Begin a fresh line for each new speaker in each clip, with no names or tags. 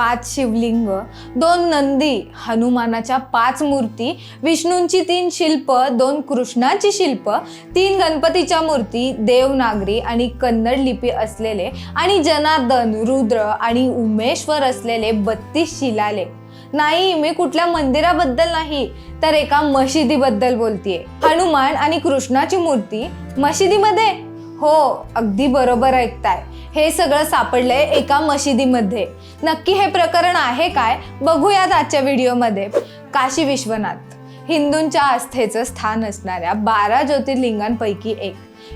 पाच शिवलिंग दोन नंदी हनुमानाच्या पाच मूर्ती विष्णूंची तीन शिल्प दोन कृष्णाची शिल्प तीन गणपतीच्या मूर्ती देवनागरी आणि कन्नड लिपी असलेले आणि जनार्दन रुद्र आणि उमेश्वर असलेले बत्तीस शिलाले नाही मी कुठल्या मंदिराबद्दल नाही तर एका मशिदीबद्दल बोलतीये. हनुमान आणि कृष्णाची मूर्ती मशिदीमध्ये? हो अगदी बरोबर ऐकताय. हे सगळं सापडलंय एका मशिदीमध्ये. नक्की हे प्रकरण आहे काय? बघूयात आजच्या व्हिडिओमध्ये. काशी विश्वनाथ हिंदूंच्या आस्थेचं स्थान असणाऱ्या बारा ज्योतिर्लिंगांपैकी एक.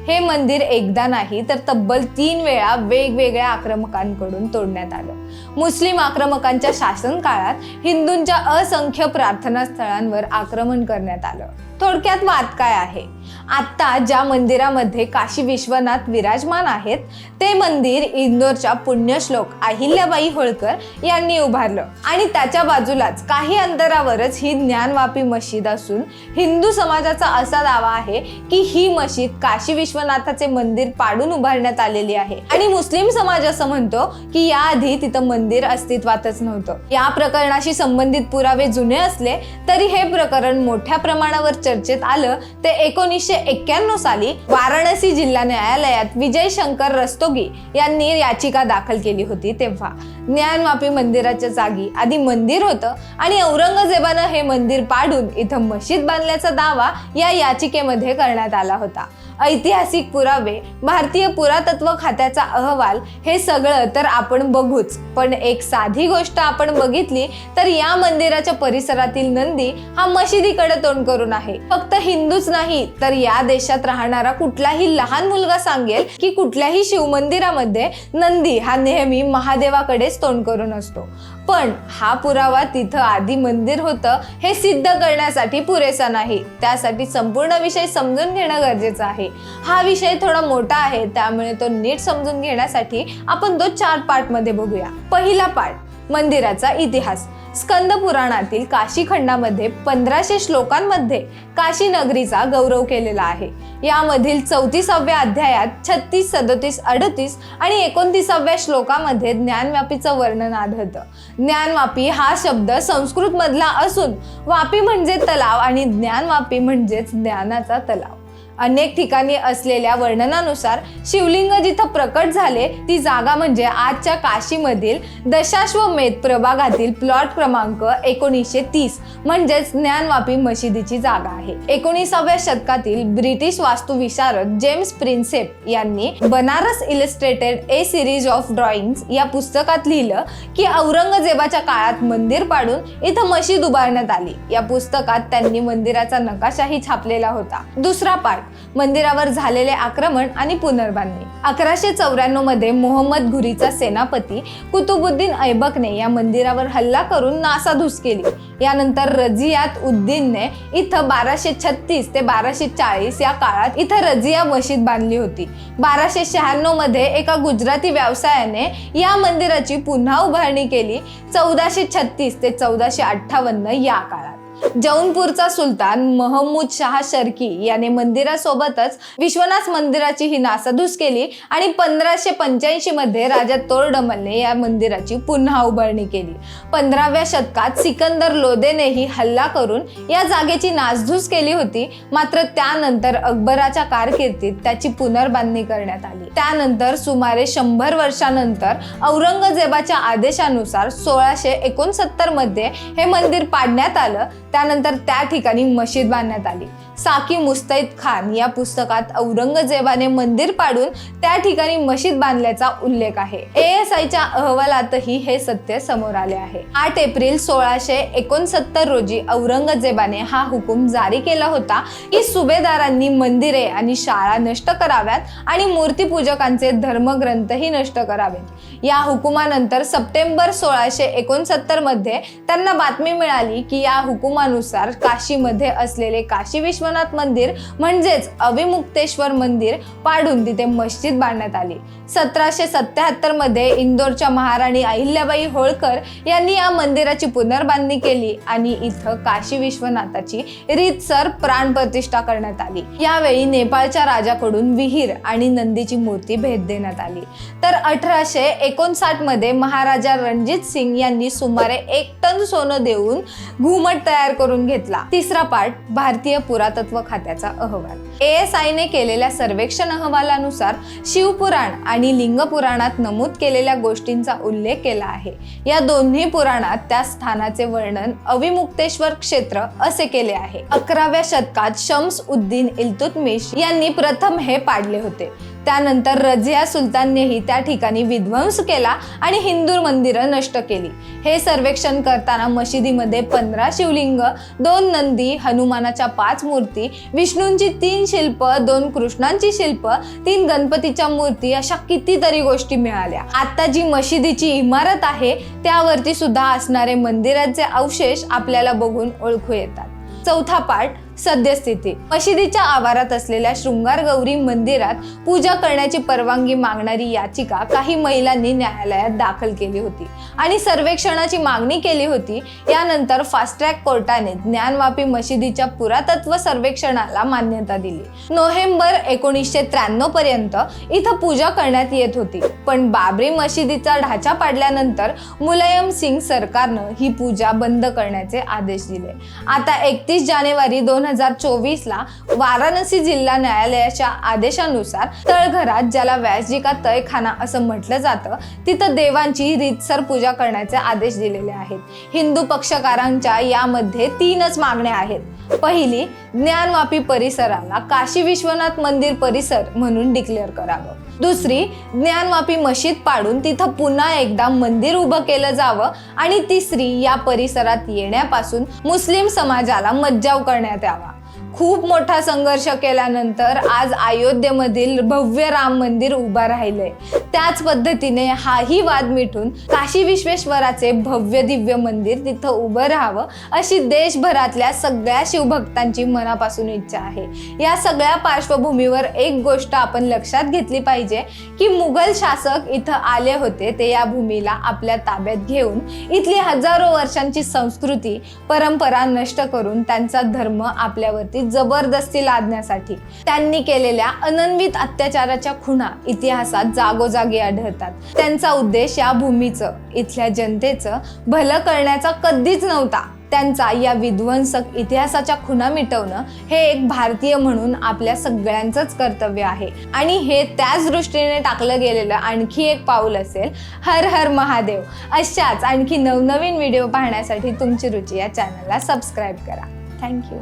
हे मंदिर एकदा नाही तर तब्बल तीन वेळा वेगवेगळ्या आक्रमकांकडून तोडण्यात आलं. मुस्लिम आक्रमकांच्या शासन काळात हिंदूंच्या असंख्य प्रार्थना स्थळांवर आक्रमण करण्यात आलं. थोडक्यात वाद काय आहे? आत्ता ज्या मंदिरामध्ये काशी विश्वनाथ विराजमान आहेत ते मंदिर इंदोरच्या पुण्यश्लोक अहिल्याबाई होळकर यांनी उभारलं. आणि त्याच्या बाजूलाच काही अंतरावरच ही ज्ञानवापी मशीद असून हिंदू समाजाचा असा दावा आहे की ही मशीद काशी विश्वनाथाचे मंदिर पाडून उभारण्यात आलेली आहे. आणि मुस्लिम समाज असं म्हणतो की याआधी तिथं मंदिर अस्तित्वातच नव्हतं. या प्रकरणाशी संबंधित पुरावे जुने असले तरी हे प्रकरण मोठ्या प्रमाणावर चर्चेत आलं ते एकोणीसशे एक्क्याण्णव साली वाराणसी जिल्हा न्यायालयात विजय शंकर रस्तोगी यांनी याचिका दाखल केली होती तेव्हा. ज्ञानवापी मंदिराच्या जागी आधी मंदिर होतं आणि औरंगजेबानं हे मंदिर पाडून इथं मशीद बांधल्याचा दावा या याचिकेमध्ये करण्यात आला होता. ऐतिहासिक पुरावे भारतीय पुरातत्व खात्याचा अहवाल हे सगळं तर आपण बघूच. पण एक साधी गोष्ट आपण बघितली तर या मंदिराच्या परिसरातील नंदी हा मशिदीकडे तोंड करून आहे. फक्त हिंदूच नाही तर या देशात राहणारा कुठलाही लहान मुलगा सांगेल की कुठल्याही शिवमंदिरामध्ये नंदी हा नेहमी महादेवाकडेच तोंड करून असतो. पण हा पुरावा तिथं आधी मंदिर होतं हे सिद्ध करण्यासाठी पुरेसा नाही. त्यासाठी संपूर्ण विषय समजून घेणं गरजेचं आहे. हा विषय थोडा मोठा आहे त्यामुळे तो नीट समजून घेण्यासाठी आपण तो चार पार्टमध्ये बघूया. पहिला पार्ट मंदिराचा इतिहास. स्कंद पुराणातील काशी खंडामध्ये पंधराशे श्लोकांमध्ये काशी नगरीचा गौरव केलेला आहे. यामधील चौतीसाव्या अध्यायात छत्तीस सदोतीस अडतीस आणि एकोणतीसाव्या श्लोकामध्ये ज्ञानव्यापीचं वर्णन आढळतं. ज्ञानवापी हा शब्द संस्कृत मधला असून वापी म्हणजे तलाव आणि ज्ञानवापी म्हणजेच ज्ञानाचा तलाव. अनेक ठिकाणी असलेल्या वर्णनानुसार शिवलिंग जिथं प्रकट झाले ती जागा म्हणजे आजच्या काशीमधील दशाश्वमेध प्रभागातील प्लॉट क्रमांक एकोणीसशे तीस म्हणजेच ज्ञानवापी मशिदीची जागा आहे. एकोणीसाव्या शतकातील ब्रिटिश वास्तुविशारद जेम्स प्रिन्सेप यांनी Banaras illustrated a series of drawings या पुस्तकात लिहिलं की औरंगजेबाच्या काळात मंदिर पाडून इथं मशीद उभारण्यात आली. या पुस्तकात त्यांनी मंदिराचा नकाशाही छापलेला होता. दुसरा पाठ मंदिरावर झालेले आक्रमण आणि पुनर्बांधणी. अकराशे चौऱ्याण्णवमध्ये मोहम्मद घुरीचा सेनापती कुतुबुद्दीन ऐबकने या मंदिरावर हल्ला करून नासाधूस केली. यानंतर रजियात उद्दीनने इथं बाराशे छत्तीस ते बाराशे चाळीस या काळात इथं रजिया मशीद बांधली होती. बाराशे शहाण्णवमध्ये एका गुजराती व्यवसायाने या मंदिराची पुन्हा उभारणी केली. चौदाशे छत्तीस ते चौदाशे अठ्ठावन्न या काळात. जौनपूरचा सुलतान महमूद शाह शर्की याने मंदिरासोबतच विश्वनाथ मंदिराची ही नासाधूस केली आणि पंधराशे पंच्याऐंशी मध्ये राजा तोरडमलने या मंदिराची पुन्हा उभारणी केली. पंधराव्या शतकात सिकंदर लोदेनेही हल्ला करून या जागेची नासधूस केली होती. मात्र त्यानंतर अकबराच्या कारकिर्दीत त्याची पुनर्बांधणी करण्यात आली. त्यानंतर सुमारे शंभर वर्षानंतर औरंगजेबाच्या आदेशानुसार सोळाशे एकोणसत्तरमध्ये हे मंदिर पाडण्यात आलं. त्यानंतर त्या ठिकाणी मशीद बांधण्यात आली. साकी मुस्तैद खान या पुस्तकात औरंगजेबाने मंदिर पाडून त्या ठिकाणी मशीद बांधल्याचा उल्लेख आहे. एएस आयच्या अहवालातही हे सत्य समोर आले आहे. आठ एप्रिल सोळाशे एकोणसत्तर रोजी औरंगजेबाने हा हुकूम जारी केला होता की सुभेदारांनी मंदिरे आणि शाळा नष्ट कराव्यात आणि मूर्तीपूजकांचे धर्मग्रंथही नष्ट करावेत. या हुकुमानंतर सप्टेंबर सोळाशे एकोणसत्तरमध्ये त्यांना बातमी मिळाली की या हुकुमानुसार काशीमध्ये असलेले काशी विश्वनाथ मंदिर म्हणजेच अविमुक्तेश्वर मंदिर पाडून तिथे मस्जिद बांधण्यात आली. सतराशे सत्याहत्तरमध्ये इंदोरच्या महाराणी अहिल्याबाई होळकर यांनी या मंदिराची पुनर्बांधणी केली आणि इथं काशी विश्वनाथाची रीतसर प्राण प्रतिष्ठा करण्यात आली. यावेळी नेपाळच्या राजाकडून विहीर आणि नंदीची मूर्ती भेट देण्यात आली. तर अठराशे एकोणसाठमध्ये महाराजा रणजित सिंग यांनी सुमारे एक टन सोनं देऊन घुमट तयार करून घेतला. तिसरा पाठ भारतीय पुरात पुरातत्व खात्याचा अहवाल. ASI केलेल्या सर्वेक्षण अहवालानुसार शिवपुराण आणि लिंग पुराणात नमूद केलेल्या गोष्टींचा उल्लेख केला आहे. या दोन्ही पुराणात त्या स्थानाचे वर्णन अविमुक्तेश्वर क्षेत्र असे केले आहे. अकराव्या शतकात शम्स उद्दीन इल्तुतमिश यांनी प्रथम हे पाडले होते. त्यानंतर रझिया सुलताननेही त्या ठिकाणी विध्वंस केला आणि हिंदू मंदिरं नष्ट केली. हे सर्वेक्षण करताना मशिदीमध्ये पंधरा शिवलिंग दोन नंदी हनुमानाच्या पाच मूर्ती विष्णूंची तीन शिल्प दोन कृष्णांची शिल्प तीन गणपतीच्या मूर्ती अशा कितीतरी गोष्टी मिळाल्या. आता जी मशिदीची इमारत आहे त्यावरती सुद्धा असणारे मंदिराचे अवशेष आपल्याला बघून ओळखू येतात. चौथा पाठ सद्यस्थिती. मशिदीच्या आवारात असलेल्या शृंगार गौरी मंदिरात पूजा करण्याची परवानगी मागणारी याचिका काही महिलांनी न्यायालयात दाखल केली होती. आणि सर्वेक्षणाची मागणी केली होती. यानंतर फास्ट ट्रॅक कोर्टाने ज्ञानवापी मशिदीच्या पुरातत्व सर्वेक्षणाला मान्यता दिली. नोव्हेंबर एकोणीसशे त्र्याण्णव पर्यंत इथं पूजा करण्यात येत होती. पण बाबरी मशिदीचा ढाचा पाडल्यानंतर मुलायम सिंग सरकारनं ही पूजा बंद करण्याचे आदेश दिले. आता एकतीस जानेवारी दोन हजार चोवीस ला वाराणसी जिल्हा न्यायालयाच्या आदेशानुसार तळघरात ज्याला व्यासजी का तयखाना असं म्हटलं जातं तिथं देवांची रीतसर पूजा करण्याचे आदेश दिलेले आहेत. हिंदू पक्षकारांच्या यामध्ये तीनच मागण्या आहेत. पहिली ज्ञानवापी परिसराला काशी विश्वनाथ मंदिर परिसर म्हणून डिक्लेअर करावं. दुसरी ज्ञानवापी मशीद पाडून तिथं पुन्हा एकदा मंदिर उभं केलं जावं आणि तिसरी या परिसरात येण्यापासून मुस्लिम समाजाला मज्जाव करण्यात यावा. खूप मोठा संघर्ष केल्यानंतर आज अयोध्येमधील भव्य राम मंदिर उभा राहिलंय. त्याच पद्धतीने हाही वाद मिटून काशी विश्वेश्वराचे भव्य दिव्य मंदिर तिथं उभं राहावं अशी देशभरातल्या सगळ्या शिवभक्तांची मनापासून इच्छा आहे. या सगळ्या पार्श्वभूमीवर एक गोष्ट आपण लक्षात घेतली पाहिजे की मुघल शासक इथं आले होते ते या भूमीला आपल्या ताब्यात घेऊन इथली हजारो वर्षांची संस्कृती परंपरा नष्ट करून त्यांचा धर्म आपल्यावरती जबरदस्ती लादण्यासाठी. त्यांनी केलेल्या अनन्वित अत्याचाराच्या खुणा इतिहासात जागोजागी आढळतात. त्यांचा उद्देश या भूमीचं इथल्या जनतेचं भलं करण्याचा कधीच नव्हता. त्यांचा या विध्वंसक इतिहासाच्या खुणा मिटवणं हे एक भारतीय म्हणून आपल्या सगळ्यांचंच कर्तव्य आहे. आणि हे त्याच दृष्टीने टाकलं गेलेलं आणखी एक पाऊल असेल हर हर महादेव. अशाच आणखी नवनवीन व्हिडिओ पाहण्यासाठी तुमची रुची या चॅनलला सबस्क्राईब करा. थँक्यू.